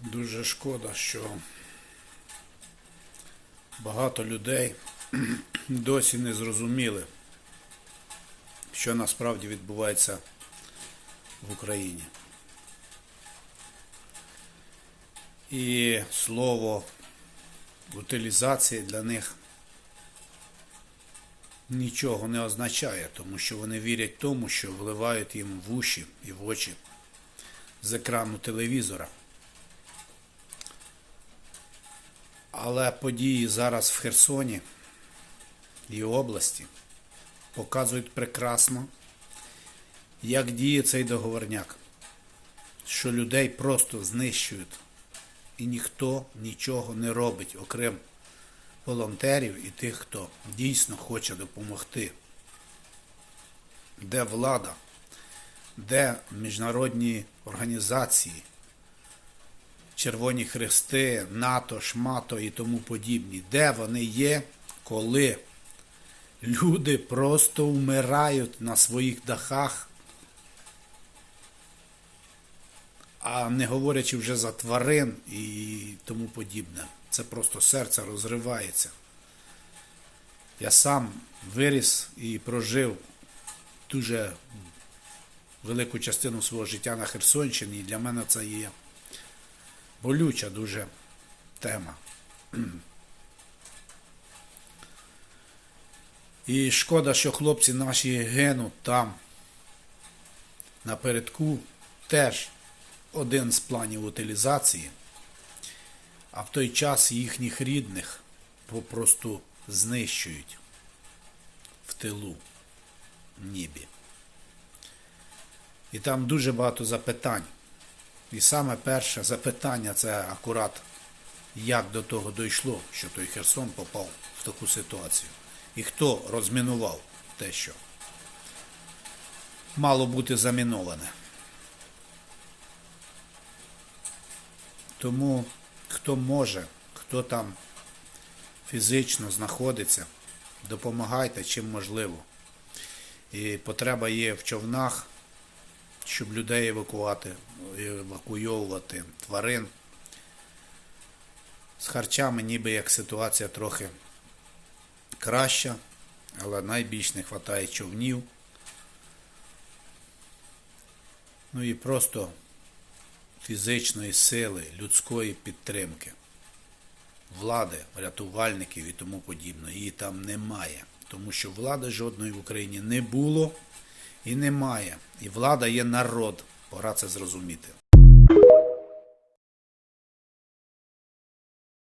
Дуже шкода, що багато людей досі не зрозуміли, що насправді відбувається в Україні. І слово утилізація для них нічого не означає, тому що вони вірять тому, що вливають їм в уші і в очі з екрану телевізора. Але події зараз в Херсоні і області показують прекрасно, як діє цей договорняк, що людей просто знищують, і ніхто нічого не робить, окрім волонтерів і тих, хто дійсно хоче допомогти. Де влада, де міжнародні організації, Червоні Хрести, НАТО, Шмато і тому подібні. Де вони є, коли люди просто вмирають на своїх дахах, а не говорячи вже за тварин і тому подібне. Це просто серце розривається. Я сам виріс і прожив дуже велику частину свого життя на Херсонщині, і для мене це є болюча дуже тема. І шкода, що хлопці наші гинуть там напередку теж один з планів утилізації, а в той час їхніх рідних попросту знищують в тилу в нібі. І там дуже багато запитань. І саме перше запитання це акурат, як до того дійшло, що той Херсон попав в таку ситуацію. І хто розмінував те, що мало бути заміноване. Тому хто може, хто там фізично знаходиться, допомагайте чим можливо. І потреба є в човнах, щоб людей евакувати, евакуйовувати тварин. З харчами ніби як ситуація трохи краща, але найбільш не вистачає човнів. Ну і просто фізичної сили, людської підтримки, влади, рятувальників і тому подібне. Її там немає. Тому що влади жодної в Україні не було і немає. І влада є народ. Пора це зрозуміти.